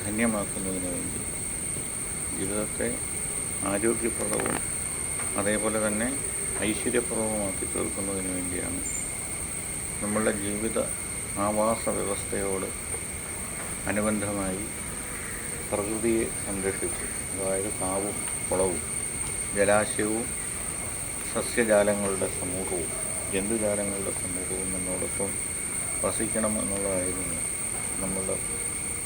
ധന്യമാക്കുന്നതിന് വേണ്ടി. ജീവിതത്തെ ആരോഗ്യപ്രദവും അതേപോലെ തന്നെ ഐശ്വര്യപ്രദവുമാക്കി തീർക്കുന്നതിന് വേണ്ടിയാണ്. നമ്മളുടെ ജീവിത ആവാസ വ്യവസ്ഥയോട് അനുബന്ധമായി പ്രകൃതിയെ സംരക്ഷിച്ച് അതായത് കാവും കുളവും ജലാശയവും സസ്യജാലങ്ങളുടെ സമൂഹവും ജന്തുജാലങ്ങളുടെ സമൂഹവും എന്നോടൊപ്പം വസിക്കണം എന്നുള്ളതായിരുന്നു നമ്മളുടെ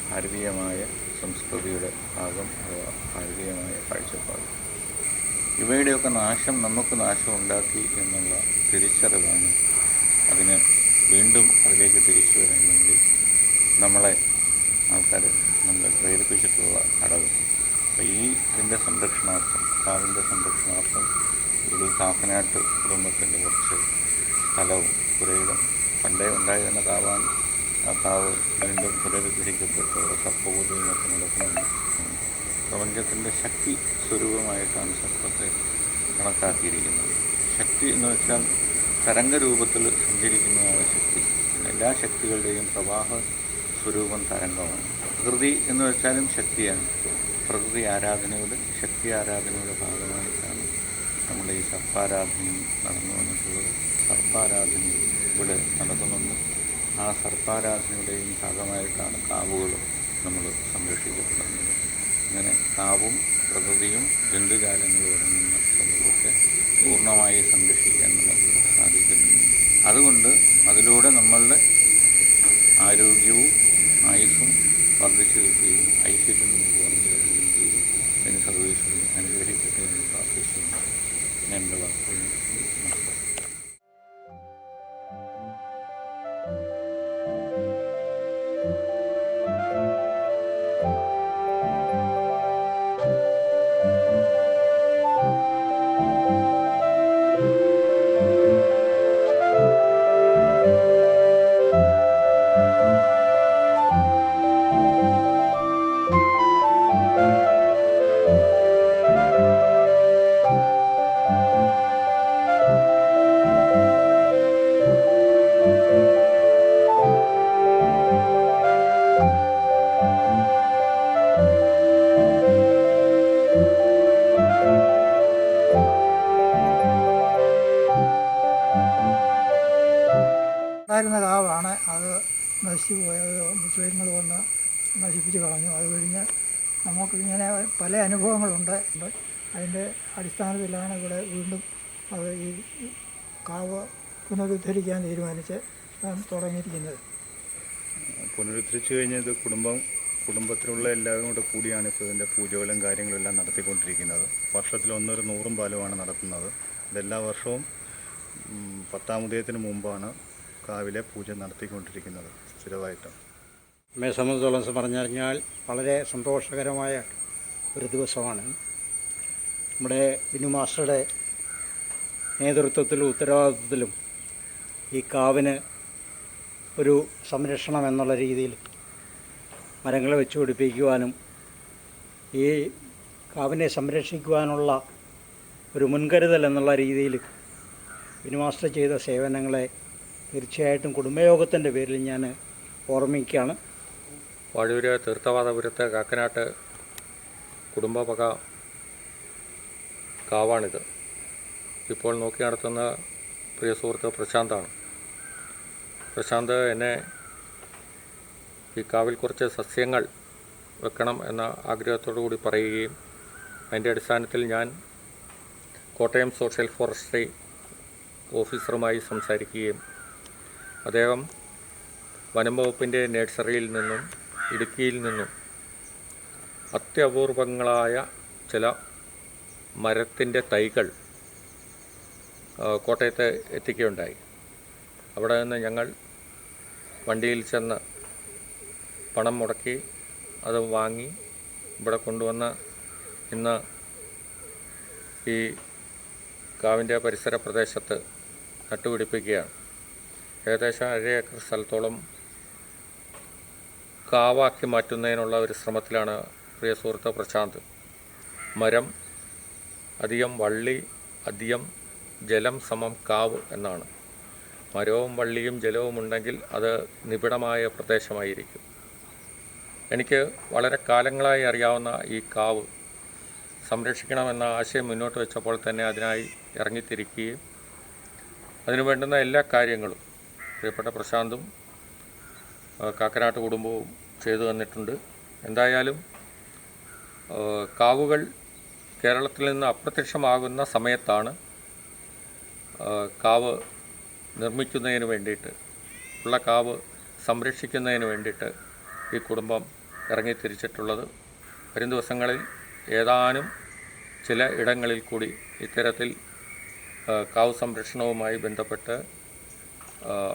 ഭാരതീയമായ സംസ്കൃതിയുടെ ഭാഗം അഥവാ ഭാരതീയമായ കാഴ്ചപ്പാട്. ഇവയുടെയൊക്കെ നാശം നമുക്ക് നാശം ഉണ്ടാക്കി എന്നുള്ള തിരിച്ചറിവാണ് അതിന് വീണ്ടും അതിലേക്ക് തിരിച്ചു വരാൻ വേണ്ടി നമ്മളെ ആൾക്കാർ നമ്മളെ പ്രേരിപ്പിച്ചിട്ടുള്ള ഘടകം. അപ്പോൾ ഈ ഇതിന്റെ സംരക്ഷണാർത്ഥം കാവിന്റെ സംരക്ഷണാർത്ഥം ഇവിടെ കാക്കനാട്ട് കുടുംബത്തിന്റെ കുറച്ച് സ്ഥലവും പുരയിടം പണ്ടേ ഉണ്ടായിരുന്ന കാവാണ് കാവ് വീണ്ടും പുനരുദ്ധരിക്കപ്പെട്ട് സർപ്പപൂജയും നടക്കുന്നുണ്ട്. പ്രപഞ്ചത്തിന്റെ ശക്തി സ്വരൂപമായിട്ടാണ് സർപ്പത്തെ കണക്കാക്കിയിരിക്കുന്നത്. ശക്തി എന്ന് വെച്ചാൽ തരംഗരൂപത്തിൽ സഞ്ചരിക്കുന്നതാണ് ശക്തി. എല്ലാ ശക്തികളുടെയും പ്രവാഹ സ്വരൂപം തരംഗമാണ്. പ്രകൃതി എന്ന് വെച്ചാലും ശക്തിയാണ്. പ്രകൃതി ആരാധനയുടെ ശക്തി ആരാധനയുടെ ഭാഗമായിട്ടാണ് നമ്മുടെ ഈ സർപ്പാരാധനയും നടന്നു വന്നിട്ടുള്ളത് സർപ്പാരാധനയും ഇവിടെ നടക്കുന്നുണ്ട്. ആ സർപ്പാരാധനയുടെയും ഭാഗമായിട്ടാണ് കാവുകളും നമ്മൾ സംരക്ഷിക്കപ്പെടുന്നത്. അങ്ങനെ കാവും പ്രകൃതിയും ജന്തുജാലങ്ങളും അടങ്ങുന്ന സമൂഹത്തെ പൂർണമായി സംരക്ഷിക്കാൻ നമുക്ക് സാധിക്കുന്നു അതുകൊണ്ട് അതിലൂടെ നമ്മളുടെ ആരോഗ്യവും ആയുസ്സും വർദ്ധിച്ചു കിട്ടുകയും ഐശ്വര്യം നമുക്ക് ചെയ്യും. അതിന് സർവീസുകൾ അനുഗ്രഹിക്കട്ടെ എന്ന് പ്രാർത്ഥിക്കുന്നു എന്റെ വാക്കുകൾ നശിച്ചു പോയത് മുസ്ലിങ്ങൾ വന്ന് നശിപ്പിച്ച് കളഞ്ഞു. അത് കഴിഞ്ഞ് നമുക്കിങ്ങനെ പല അനുഭവങ്ങളുണ്ട്. അതിന്റെ അടിസ്ഥാനത്തിലാണ് ഇവിടെ വീണ്ടും അത് ഈ കാവ് പുനരുദ്ധരിക്കാൻ തീരുമാനിച്ച് തുടങ്ങിയിരിക്കുന്നത്. പുനരുദ്ധരിച്ചു കഴിഞ്ഞത് കുടുംബം കുടുംബത്തിലുള്ള എല്ലാവരും കൂടെ കൂടിയാണ് ഇപ്പോൾ ഇതിന്റെ പൂജകളും കാര്യങ്ങളും എല്ലാം നടത്തിക്കൊണ്ടിരിക്കുന്നത്. വർഷത്തിൽ ഒന്നൊരു നൂറും പാലുമാണ് നടത്തുന്നത്. അതെല്ലാ വർഷവും പത്താം ഉദയത്തിന് മുമ്പാണ് കാവിലെ പൂജ നടത്തിക്കൊണ്ടിരിക്കുന്നത് സ്ഥിരമായിട്ട്. എന്നെ സംബന്ധിച്ചോളം പറഞ്ഞു കഴിഞ്ഞാൽ വളരെ സന്തോഷകരമായ ഒരു ദിവസമാണ്. നമ്മുടെ വിനു മാസ്റ്ററുടെ നേതൃത്വത്തിലും ഉത്തരവാദിത്വത്തിലും ഈ കാവിന് ഒരു സംരക്ഷണം എന്നുള്ള രീതിയിൽ മരങ്ങളെ വെച്ച് പിടിപ്പിക്കുവാനും ഈ കാവിനെ സംരക്ഷിക്കുവാനുള്ള ഒരു മുൻകരുതൽ എന്നുള്ള രീതിയിൽ ബിനു മാസ്റ്റർ ചെയ്ത സേവനങ്ങളെ തീർച്ചയായിട്ടും കുടുംബയോഗത്തിന്റെ പേരിൽ ഞാൻ ഓർമ്മിക്കുകയാണ്. വഴൂര് തീർത്ഥവാദപുരത്ത് കാക്കനാട്ട് കുടുംബപക കാവാണിത്. ഇപ്പോൾ നോക്കി നടത്തുന്ന പ്രിയ സുഹൃത്ത് പ്രശാന്താണ്. പ്രശാന്ത് എന്നെ ഈ കാവിൽ കുറച്ച് സസ്യങ്ങൾ വെക്കണം എന്ന ആഗ്രഹത്തോടു കൂടി പറയുകയും അതിന്റെ അടിസ്ഥാനത്തിൽ ഞാൻ കോട്ടയം സോഷ്യൽ ഫോറസ്ട്രി ഓഫീസറുമായി സംസാരിക്കുകയും അദ്ദേഹം വനം വകുപ്പിന്റെ നഴ്സറിയിൽ നിന്നും ഇടുക്കിയിൽ നിന്നും അത്യപൂർവങ്ങളായ ചില മരത്തിന്റെ തൈകൾ കോട്ടയത്ത് എത്തിക്കുകയുണ്ടായി. അവിടെ നിന്ന് ഞങ്ങൾ വണ്ടിയിൽ ചെന്ന് പണം മുടക്കി അത് വാങ്ങി ഇവിടെ കൊണ്ടുവന്ന് ഇന്ന് ഈ കാവിന്റെ പരിസര പ്രദേശത്ത് നട്ടുപിടിപ്പിക്കുകയാണ്. ഏകദേശം ഏഴ് ഏക്കർ സ്ഥലത്തോളം കാവാക്കി മാറ്റുന്നതിനുള്ള ഒരു ശ്രമത്തിലാണ് പ്രിയ സുഹൃത്ത് പ്രശാന്ത്. മരം അധികം വള്ളി അധികം ജലം സമം കാവ് എന്നാണ്. മരവും വള്ളിയും ജലവും ഉണ്ടെങ്കിൽ അത് നിബിഡമായ പ്രദേശമായിരിക്കും. എനിക്ക് വളരെ കാലങ്ങളായി അറിയാവുന്ന ഈ കാവ് സംരക്ഷിക്കണമെന്ന ആശയം മുന്നോട്ട് വെച്ചപ്പോൾ തന്നെ അതിനായി ഇറങ്ങിത്തിരിക്കുകയും അതിനു വേണ്ടുന്ന എല്ലാ കാര്യങ്ങളും പ്രിയപ്പെട്ട പ്രശാന്തും കാക്കനാട്ട് കുടുംബവും ചെയ്തു തന്നിട്ടുണ്ട്. എന്തായാലും കാവുകൾ കേരളത്തിൽ നിന്ന് അപ്രത്യക്ഷമാകുന്ന സമയത്താണ് കാവ് നിർമ്മിക്കുന്നതിന് വേണ്ടിയിട്ട് ഉള്ള കാവ് സംരക്ഷിക്കുന്നതിന് വേണ്ടിയിട്ട് ഈ കുടുംബം ഇറങ്ങിത്തിരിച്ചിട്ടുള്ളത്. വരും ദിവസങ്ങളിൽ ഏതാനും ചില ഇടങ്ങളിൽ കൂടി ഇത്തരത്തിൽ കാവ് സംരക്ഷണവുമായി ബന്ധപ്പെട്ട്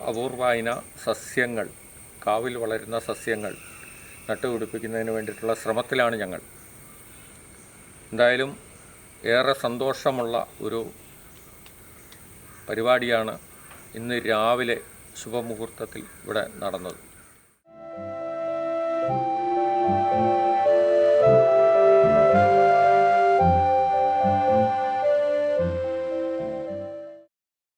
അപൂർവായിന സസ്യങ്ങൾ കാവിൽ വളരുന്ന സസ്യങ്ങൾ നട്ടുപിടിപ്പിക്കുന്നതിന് വേണ്ടിയിട്ടുള്ള ശ്രമത്തിലാണ് ഞങ്ങൾ. എന്തായാലും ഏറെ സന്തോഷമുള്ള ഒരു പരിപാടിയാണ് ഇന്ന് രാവിലെ ശുഭമുഹൂർത്തത്തിൽ ഇവിടെ നടന്നത്.